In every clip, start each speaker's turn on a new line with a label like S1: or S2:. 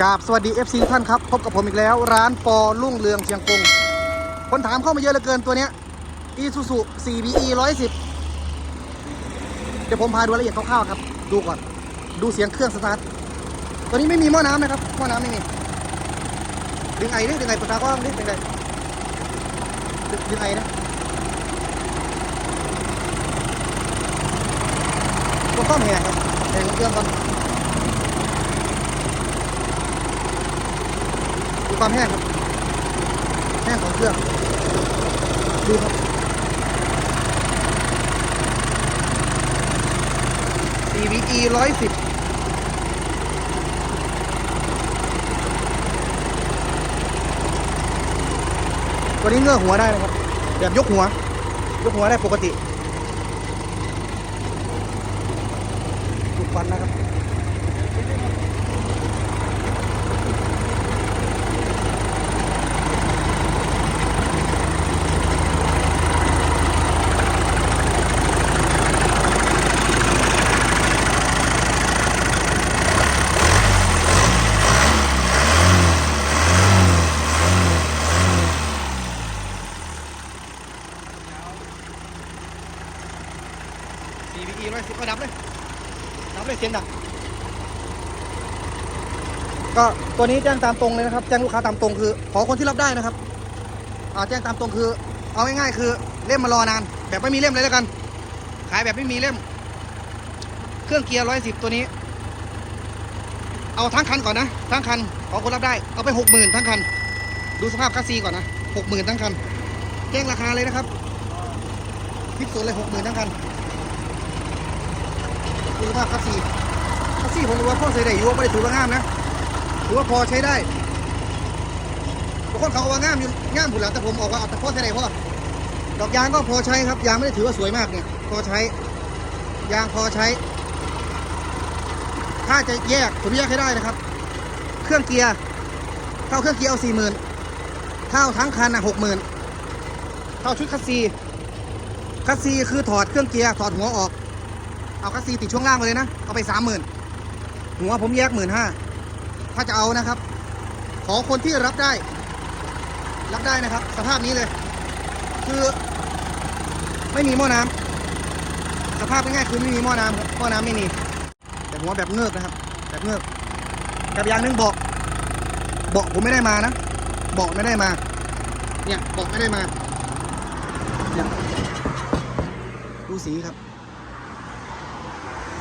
S1: กราบสวัสดี FC ทุกท่านครับ พบกับผมอีกแล้ว ร้านปอลุ่งเรืองเชียงกงคนถามเข้ามาเยอะเหลือเกินตัวเนี้ย Isuzu 4BE 110 เดี๋ยวผมพาดูรายละเอียดคร่าวๆครับ ดูก่อน ดูเสียงเครื่องสตาร์ท ตัวนี้ไม่มีหม้อน้ำนะครับ หม้อน้ำไม่มี ดึงไอดิดึงไอปตาก็ดิดึงไอดึงดึงไอนะตัวต้อมแหงครับแหงเครื่องก่อน ดูความแห้งครับ แห้งของเครื่อง ดูครับ CVE ร้อยสิบตัวนี้เงื้อหัวได้นะครับ แบบยกหัว ยกหัวได้ปกติดูควันนะครับ CVE ร้อยสิบก็ดับเลยดับเลยเสียงดังก็ตัวนี้แจ้งตามตรงเลยนะครับ แจ้งลูกค้าตามตรงคือ ขอคนที่รับได้นะครับอ่าแจ้งตามตรงคือ เอาง่ายๆคือเล่มมารอนาน แบบไม่มีเล่มเลยแล้วกัน ขายแบบไม่มีเล่ม เครื่องเกียร์ร้อยสิบตัวนี้ เอาทั้งคันก่อนนะทั้งคันขอคนรับได้ เอาไปหกหมื่นทั้งคัน ดูสภาพคัสซีก่อนนะหกหมื่นทั้งคัน แจ้งราคาเลยนะครับทิปศูนย์เลยหกหมื่นทั้งคัน คุณภาพคัสซีคัสซีผมรู้ว่าพ่อใส่ได้อยู่ไม่ได้ถือว่างามนะถือว่าพอใช้ได้บางคนเขาว่างามอยู่งามอยู่แล้วแต่ผมบอกว่าเอาแต่พ่อใช้ได้พ่อดอกยางก็พอใช้ครับยางไม่ได้ถือว่าสวยมากเนี่ยพอใช้ ยางพอใช้ ถ้าจะแยกผมแยกให้ได้นะครับ เครื่องเกียร์เข้าเครื่องเกียร์เอาสี่หมื่นเข้าทั้งคันอะหกหมื่นเข้าชุดคัสซีคัสซีคือถอดเครื่องเกียร์ถอดหัวออก เอาคัสซีติดช่วงล่างไปเลยนะ เอาไปสามหมื่นหัวผมแยกหมื่นห้าถ้าจะเอานะครับ ขอคนที่รับได้ รับได้นะครับ สภาพนี้เลย คือ ไม่มีหม้อน้ำสภาพง่ายๆคือไม่มีหม้อน้ำครับหม้อน้ำไม่มี แต่หัวแบบเงือกนะครับ แบบเงือกกับอย่างหนึงเบาะเบาะผมไม่ได้มานะเบาะไม่ได้มา เนี่ยเบาะไม่ได้มาเนี่ยดูสีครับ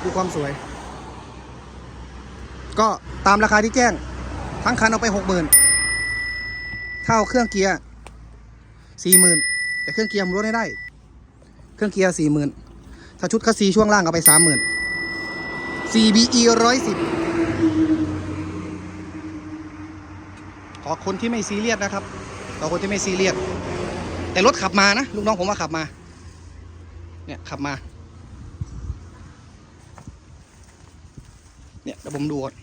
S1: ดูความสวย ก็ตามราคาที่แจ้ง ทั้งคันเอาไปหกหมื่นเท่าเครื่องเกียร์สี่หมื่นแต่เครื่องเกียร์ผมลดให้ได้ เครื่องเกียร์สี่หมื่นถ้าชุดคัสซีช่วงล่างเอาไปสามหมื่น CBE ร้อยสิบขอคนที่ไม่ซีเรียสนะครับ ขอคนที่ไม่ซีเรียส แต่รถขับมานะ ลูกน้องผมว่าขับมา เนี่ยขับมา เนี่ยเดี๋ยวผมดูก่อน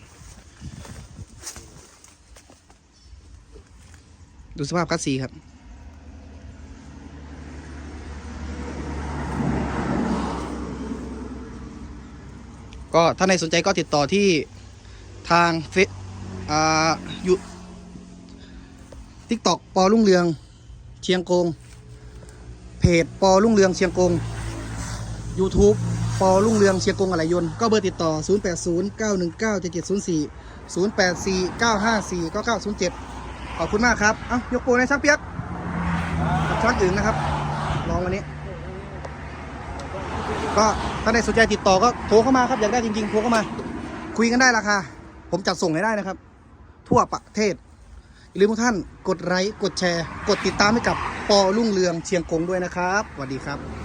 S1: ดูสภาพคัสซีครับก็ถ้าในสนใจก็ติดต่อที่ทางเฟซอ่าอยู่ทิกตอกปอรุ่งเรืองเชียงกง เพจปอรุ่งเรืองเชียงกง YouTube ปอรุ่งเรืองเชียงกงอะไรยนต์ก็เบอร์ติดต่อ 0 8 0 9 1 9 7 7 0 4 0 8 4 9 5 4 9 9 0 7 ขอบคุณมากครับ เอ้ายกโปรในช่างเปียกกับช่างอื่นนะครับ ลองวันนี้ ก็ถ้าในสนใจติดต่อก็โทรเข้ามาครับ อยากได้จริงๆ โทรเข้ามา คุยกันได้ราคา ผมจัดส่งให้ได้นะครับ ทั่วประเทศอย่าลืมทุกท่านกดไลค์กดแชร์ กดติดตามให้กับปอรุ่งเรืองเชียงกงด้วยนะครับสวัสดีครับ